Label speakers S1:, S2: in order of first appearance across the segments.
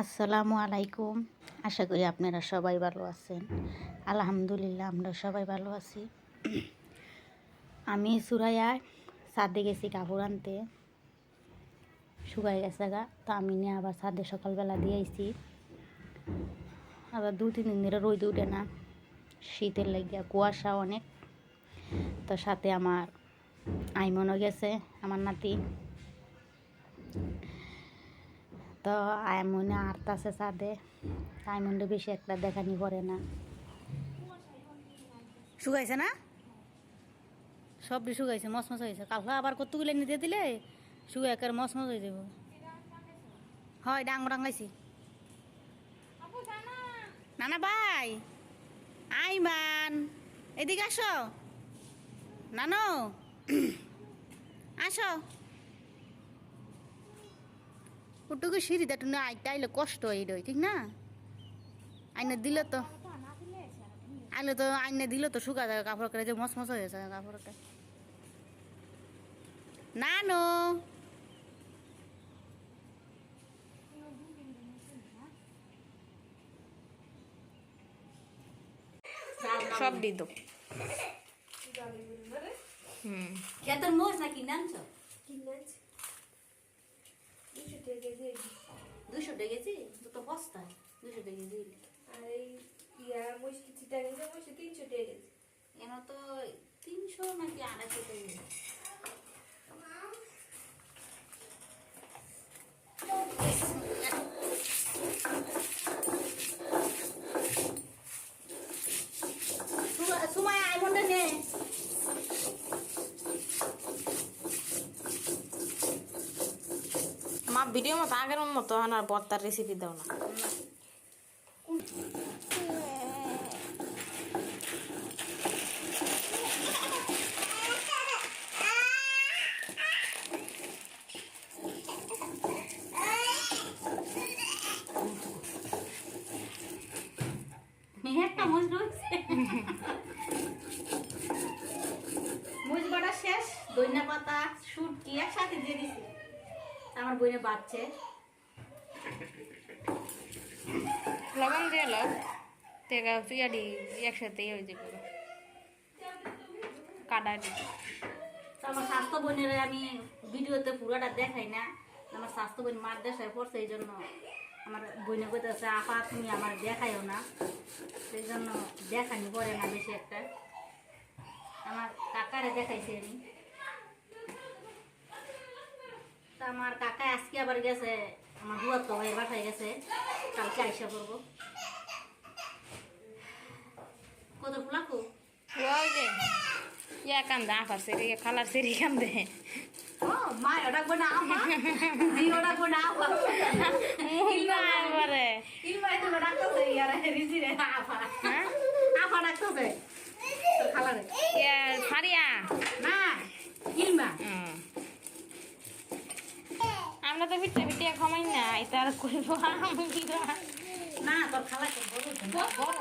S1: আসসালামু আলাইকুম। আশা করি আপনারা সবাই ভালো আছেন। আলহামদুলিল্লাহ, আমরা সবাই ভালো আছি। আমি সুরাইয়ায় ছাদে গেছি কাপড় আনতে। শুকাই গেছে গা। তো আমি নিয়ে আবার ছাদে সকালবেলা দিয়ে আইছি। আবার দু তিন দিন ধরে রোদ উঠে না। শীতের লাগিয়া কুয়াশা অনেক। তো সাথে আমার আইমনও গেছে, আমার নাতি। তো আইমনে আটতাছে ছাদে। আইমনটা বেশি একটা দেখানি করে না। শুকাইছে না? সবটি শুকাইছে মসমস হয়েছে কালকে আবার কতগুলো নিতে দিলে শুকাই একের মসমস হয়ে যাব হয় ডাঙর ডাঙাইছি না না ভাই, আইমান, এদিকে আসো। নানো, আসো। ওটুকু সিঁড়িতে একটু না আইতে আইলে কষ্ট হয়ে রই ঠিক না? আইনে দিল তো আইলে তো আইনে দিল তো শুকা যায় কাপড় করে যে মসমস হয়ে যায় কাপড়টা না নো
S2: সব দিয়ে হুম।
S1: তোর মোষ নাকি নামছ দুশো টাকা গেছি দুটো বস্তা দুশো টাকা দিলি এমন তো তিনশো নাকি আড়াইশো টাকা
S2: ভিডিও মতো আগের মতো আর বর্তার রেসিপি দাও না।
S1: একটা বাটা শেষ দইনা পাতা, শুটকি একসাথে দিয়ে দিছি। আমার বইনে বাচ্চে
S2: লবণ দিয়ে লব তেগা তুইয়াডি একসাথে হয়ে যাবে। কাটা
S1: আমার স্বাস্থ্য বোনের আমি ভিডিওতে পুরোটা দেখাই না। আমার স্বাস্থ্য বোন মার দেশায় পড়ছে এই জন্য আমার বোনে কইতেছে আপা তুমি আমার দেখাইও না। সেই জন্য দেখানি পড়ে না বেশি একটা। আমার কাকারে দেখাইছি আমি। তা আমার কাকা আজকে আবার গেছে আমার বুয়ার তো ভাই বাসায় গেছে কালকে আইসা পড়ব। কত ফুলাকু
S2: ইয়া কান্দে আফার সেরি খালার সেরি কান্দে।
S1: তো ডাকতেছে ইয়ারা রিজি রে আপা
S2: হ্যাঁ
S1: ডাকতেছে তো খালা রে
S2: ইয়া ফারিয়া
S1: না ইলমা
S2: হুম। আমরা তো পিঠে পিঠে খামাই না এটা আর করব আমি?
S1: না তোর খালা কে বড়
S2: কত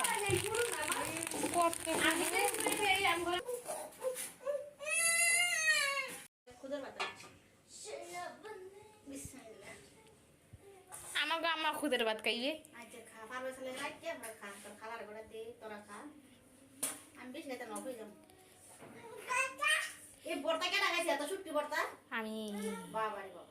S1: খুদের
S2: আমার ভাত খাইয়ে।
S1: আচ্ছা খা পারবে ছেলে রাখতে আমরা খা? তোর খালার ঘরে দে তোরা খা। আমি বেশ খেতে নব হয়ে যাব। এই বর্তা কে লাগাইছে এত ছুট্টি বর্তা
S2: আমি
S1: বাবা বাবা।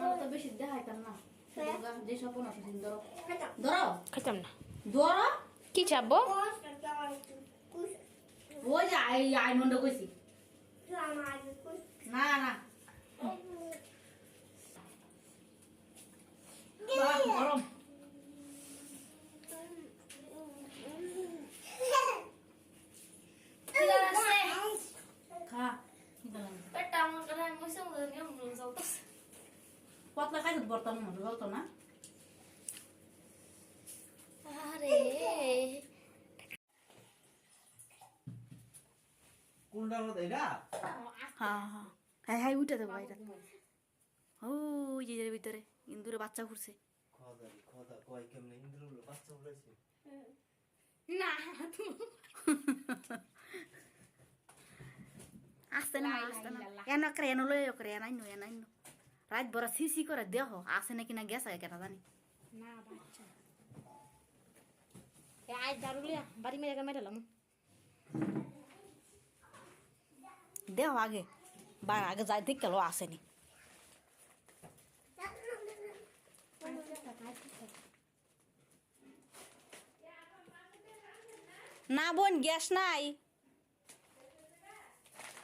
S1: তোমার তো বেশি দেখাইতাম না। ধরো। ধরো?
S2: না।
S1: ধরো?
S2: কি চাপবো
S1: ওই যে আই আই মন্ড কইছি। না না। গরম খা
S2: পেটটা আমার কাছে মুসে মুসে নিয়ে মুসে
S3: পতলা খাইতে বর্তমান মতো বলতো না?
S1: আরে।
S4: কোনটার মতো এটা?
S1: হ্যাঁ হ্যাঁ। হ্যাঁ হ্যাঁ উঠে দেবো এটা। ও যে ভিতরে ইন্দুরে বাচ্চা ঘুরছে।
S4: খদা খদা কয় কেমনে ইন্দ্র হলো বাচ্চা উড়াইছে
S1: না আসতে না আসতে না এন করে এন লই। করে এনাই নো এনাই নো রাত বড় সিসি করে দেহ আসে নাকি না গেছে কেন জানি।
S2: না বাচ্চা। আজ দারুলিয়া বাড়ি মেরে মেরালাম
S1: দেহ আগে বা আগে যাই দেখ কেলো আসেনি না। বোন গ্যাস নাই।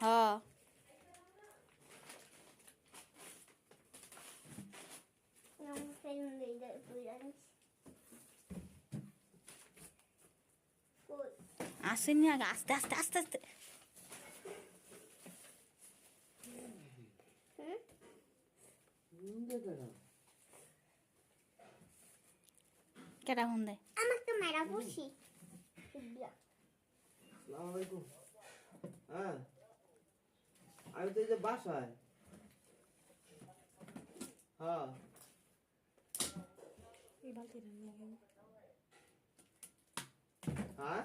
S1: হ্যাঁ আসেনি আগে আস্তে আস্তে আস্তে আস্তে। কেটা হন দেয়
S5: আমাকে মেরা বসি।
S4: আসসালামু আলাইকুম হ্যাঁ। আমি তো এই যে বাসায়। হ্যাঁ।
S2: এই বালতিটা নিয়ে
S4: হ্যাঁ?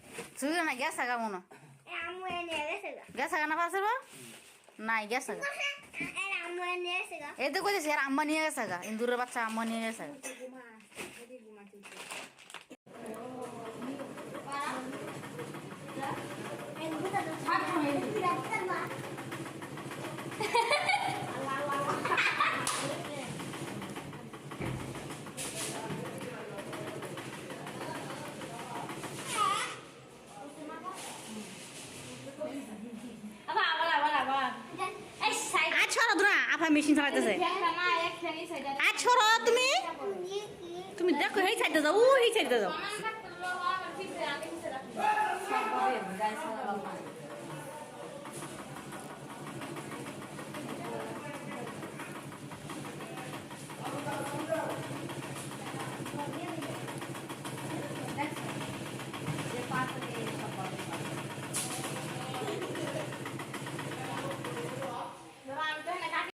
S1: তুই না গ্যাস গা মনে
S5: আমু নিয়ে গেছে গা
S1: গেছে গা না। পাশে নাই
S5: গ্যাস আগা
S1: এই তো কইছে আর আম্মা নিয়ে গেছে গা ইন্দুরের বাচ্চা আম্মা নিয়ে গেছে গা
S2: ঘুমা তুলছে
S5: এই বুটা তো ছাড় হয়ে গেছে না
S2: আবার আবার আবার আবার এই সাইড
S1: আজ না আপনার মেশিন চালাইতেছে। আর ছড়ো তুমি? তুমি দেখো, এই সাইডে যাও ওই সাইডে যাও।